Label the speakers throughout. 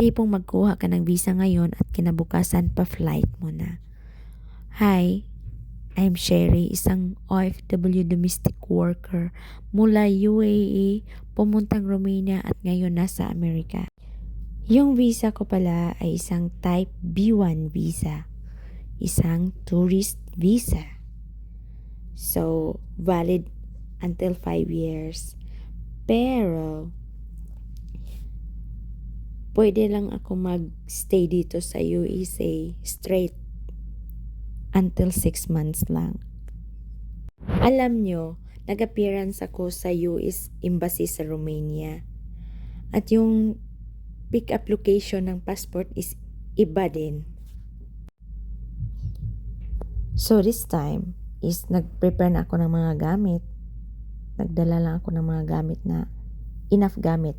Speaker 1: tipong magkuha ka ng visa ngayon at kinabukasan pa flight mo na. Hi, I'm Sherry, isang OFW domestic worker mula UAE, pumuntang Romania at ngayon nasa Amerika. Yung visa ko pala ay isang type B1 visa, isang tourist visa. So, valid until 5 years. Pero, pwede lang ako mag-stay dito sa USA straight until 6 months lang. Alam nyo, nag-appearance ako sa US Embassy sa Romania. At yung pick-up location ng passport is iba din. So this time is nag-prepare na ako ng mga gamit. Nagdala lang ako ng mga gamit na enough gamit.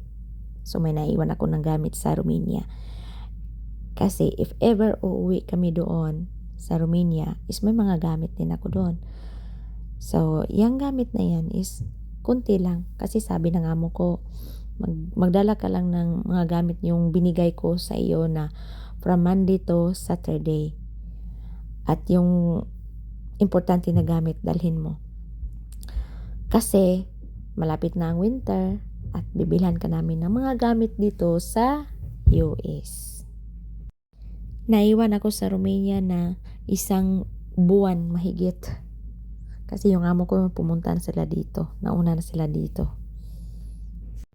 Speaker 1: So may naiwan ako ng gamit sa Romania. Kasi if ever uuwi kami doon sa Romania, is may mga gamit din ako doon. So, yung gamit na yan is kunti lang. Kasi sabi ng amo ko, mag, magdala ka lang ng mga gamit yung binigay ko sa iyo na from Monday to Saturday. At yung importante na gamit dalhin mo. Kasi malapit na ang winter at bibilhan ka namin ng mga gamit dito sa US. Naiwan ako sa Romania na isang buwan mahigit. Kasi yung amo ko pumunta na sila dito. Nauna na sila dito.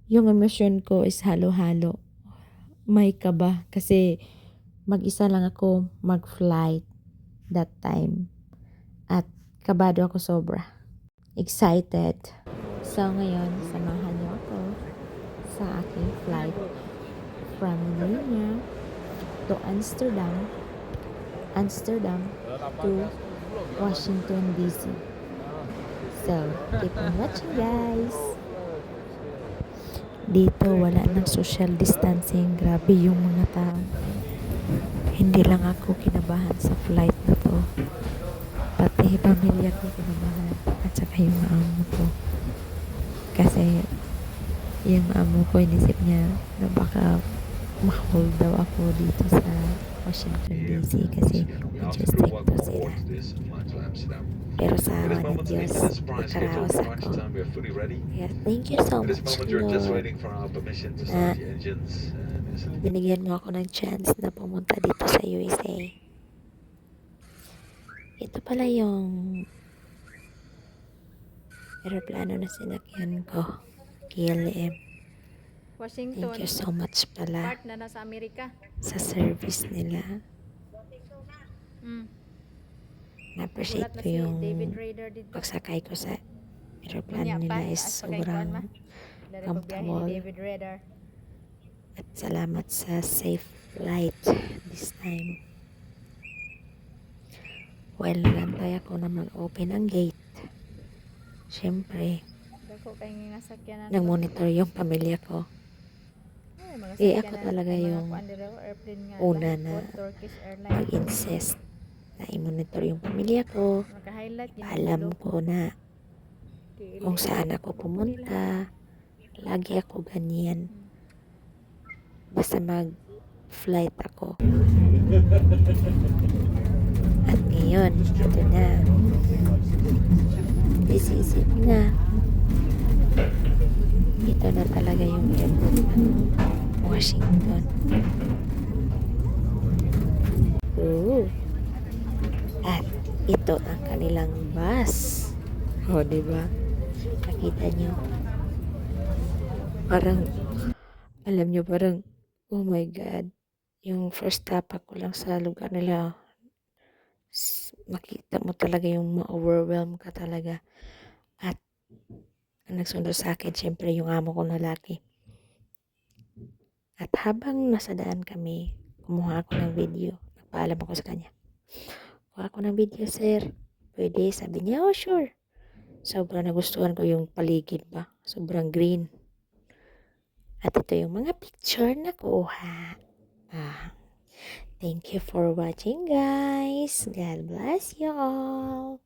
Speaker 1: Yung emosyon ko is halo-halo. May kaba kasi mag-isa lang ako mag-flight that time. At kabado ako sobra. Excited. So ngayon, samahan sa aking flight from Romania to Amsterdam, Amsterdam to Washington DC. So, keep on watching guys. Dito wala nang social distancing. Grabe yung mga tao. Hindi lang ako kinabahan sa flight na to. Pati pamilya ko kinabahan. At saka yung amo ko. Kasi yung amo ko inisip niya na baka ma-hold daw ako dito sa Washington DC kasi medyo stricto sila. Pero sa awa ng Diyos, nakaraos ako. Kaya thank you so much, Lord, na binigyan mo ako ng chance na pumunta dito sa USA. Ito pala yung aeroplano na sinakyan ko. KLM.
Speaker 2: Washington.
Speaker 1: Thank you so much pala
Speaker 2: Part na nasa Amerika.
Speaker 1: sa service nila.
Speaker 2: Mm.
Speaker 1: Na-appreciate ko
Speaker 2: si
Speaker 1: yung pagsakay ko sa aeroplano nila is sobrang
Speaker 2: Dari
Speaker 1: comfortable. at salamat sa safe flight this time. While nagantay ako na mag-open ang gate, syempre,
Speaker 2: Dako kay nga sakyanan.
Speaker 1: nag-monitor yung pamilya ko. Eh, ako talaga yung una na
Speaker 2: po.
Speaker 1: Mag-insist na i-monitor yung pamilya ko. Alam ko na kung saan ako pumunta. Lagi ako ganyan. Basta mag-flight ako. At ngayon, ito na. This is it na. Ito na talaga yung airport ng Washington. Ooh. At ito ang kanilang bus. O, di ba? Nakita nyo? Parang, alam nyo, parang, oh my God. Yung first tapak ko lang sa lugar nila, makita mo talaga yung ma-overwhelm ka talaga. At, ang nagsundo sa akin, syempre, yung amo ko na laki. At habang nasa daan kami, kumuha ako ng video. Nagpaalam ako sa kanya. Kuha ako ng video, sir. Pwede. Sabi niya, oh, sure. Sobrang nagustuhan ko yung paligid ba. Sobrang green. At ito yung mga picture na kuha. Ah, thank you for watching, guys. God bless you all.